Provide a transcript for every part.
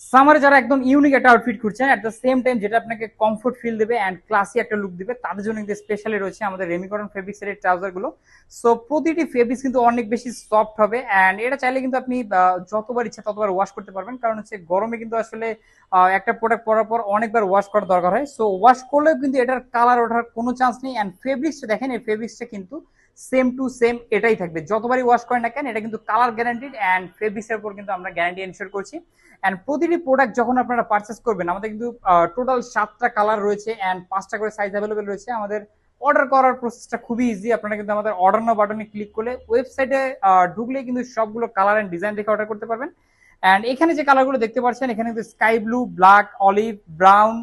সামারে যারা একদম ইউনিক একটা আউটফিট খুঁজছেন এট দ্য সেম টাইম যেটা আপনাকে কমফোর্ট ফিল দেবে অ্যান্ড ক্লাসি একটা লুক দিবে, তাদের জন্য কিন্তু স্পেশালি রয়েছে আমাদের রেমিকরন ফেব্রিক্সের এই ট্রাউজারগুলো। সো প্রতিটি ফেব্রিক্স কিন্তু অনেক বেশি সফট হবে অ্যান্ড এটা চাইলে কিন্তু আপনি যতবার ইচ্ছা ততবার ওয়াশ করতে পারবেন। কারণ হচ্ছে গরমে কিন্তু আসলে একটা প্রোডাক্ট পরার পর অনেকবার ওয়াশ করার দরকার হয়। সো ওয়াশ করলেও কিন্তু এটার কালার ওঠার কোনো চান্স নেই অ্যান্ড ফেব্রিক্সটা দেখেন, এই ফেব্রিক্সটা কিন্তু সেম টু সেম এটাই থাকবে। যতবারই ওয়াশ করেন না কেন, এটা কিন্তু কালার গ্যারান্টিড অ্যান্ড ফেব্রিক্সের উপর কিন্তু আমরা গ্যারান্টি এনশিওর করছি। অ্যান্ড প্রতিটি প্রোডাক্ট যখন আপনারা পারচেস করবেন, আমাদের কিন্তু টোটাল সাতটা কালার রয়েছে অ্যান্ড পাঁচটা করে সাইজ অ্যাভেলেবেল রয়েছে। আমাদের অর্ডার করার প্রসেসটা খুবই ইজি আপনারা কিন্তু আমাদের অর্ডার নাও বাটনে ক্লিক করলে ওয়েবসাইটে ঢুকলে কিন্তু সবগুলো কালার অ্যান্ড ডিজাইন দেখে অর্ডার করতে পারবেন। অ্যান্ড এখানে যে কালারগুলো দেখতে পাচ্ছেন, এখানে কিন্তু sky blue black olive brown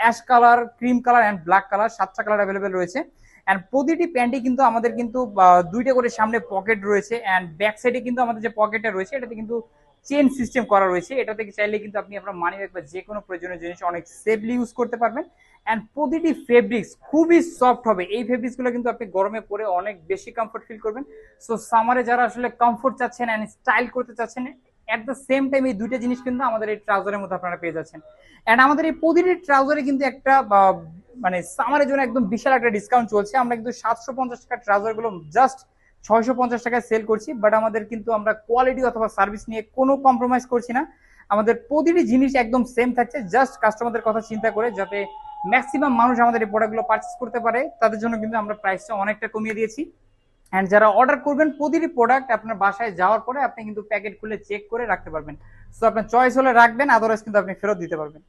ash colour cream colour and black colour সাতটা কালার অ্যাভেলেবেল রয়েছে। অ্যান্ড প্রতিটি প্যান্টে কিন্তু আমাদের কিন্তু দুইটা করে সামনে পকেট রয়েছে অ্যান্ড ব্যাক সাইডে কিন্তু আমাদের যে পকেটটা রয়েছে, এটাতে কিন্তু চেন সিস্টেম করা রয়েছে। এটা থেকে চাইলে কিন্তু আপনি আপনার মানি ব্যাগ বা যে কোনো প্রয়োজনীয় জিনিস অনেক সেফলি ইউজ করতে পারবেন। অ্যান্ড প্রতিটি ফেব্রিক্স খুবই সফট হবে। এই ফেব্রিক্সগুলো কিন্তু আপনি গরমে পরে অনেক বেশি কমফোর্ট ফিল করবেন। সো সামারে যারা আসলে কমফোর্ট চাচ্ছেন অ্যান্ড স্টাইল করতে চাচ্ছেন এট দ্য সেম টাইম এই দুইটা জিনিস কিন্তু আমাদের এই ট্রাউজারের মধ্যে আপনারা পেয়ে যাচ্ছেন। অ্যান্ড আমাদের এই প্রতিটি ট্রাউজারে কিন্তু একটা মানে সামারের জন্য একদম বিশাল একটা ডিসকাউন্ট চলছে। আমরা কিন্তু সাতশো পঞ্চাশ টাকার ট্রাউজারগুলো জাস্ট ছয়শো পঞ্চাশ টাকায় সেল করছি। বাট আমাদের কিন্তু আমরা কোয়ালিটি অথবা সার্ভিস নিয়ে কোনো কম্প্রোমাইজ করছি না। আমাদের প্রতিটি জিনিস একদম সেম থাকছে। জাস্ট কাস্টমারদের কথা চিন্তা করে যাতে ম্যাক্সিমাম মানুষ আমাদের এই প্রোডাক্টগুলো পারচেস করতে পারে, তাদের জন্য কিন্তু আমরা প্রাইসটা অনেকটা কমিয়ে দিয়েছি। অ্যান্ড যারা অর্ডার করবেন প্রতিটি প্রোডাক্ট আপনার বাসায় যাওয়ার পরে আপনি কিন্তু প্যাকেট খুলে চেক করে রাখতে পারবেন। সো আপনার চয়েস হলে রাখবেন আদারওয়াইজ কিন্তু আপনি ফেরত দিতে পারবেন।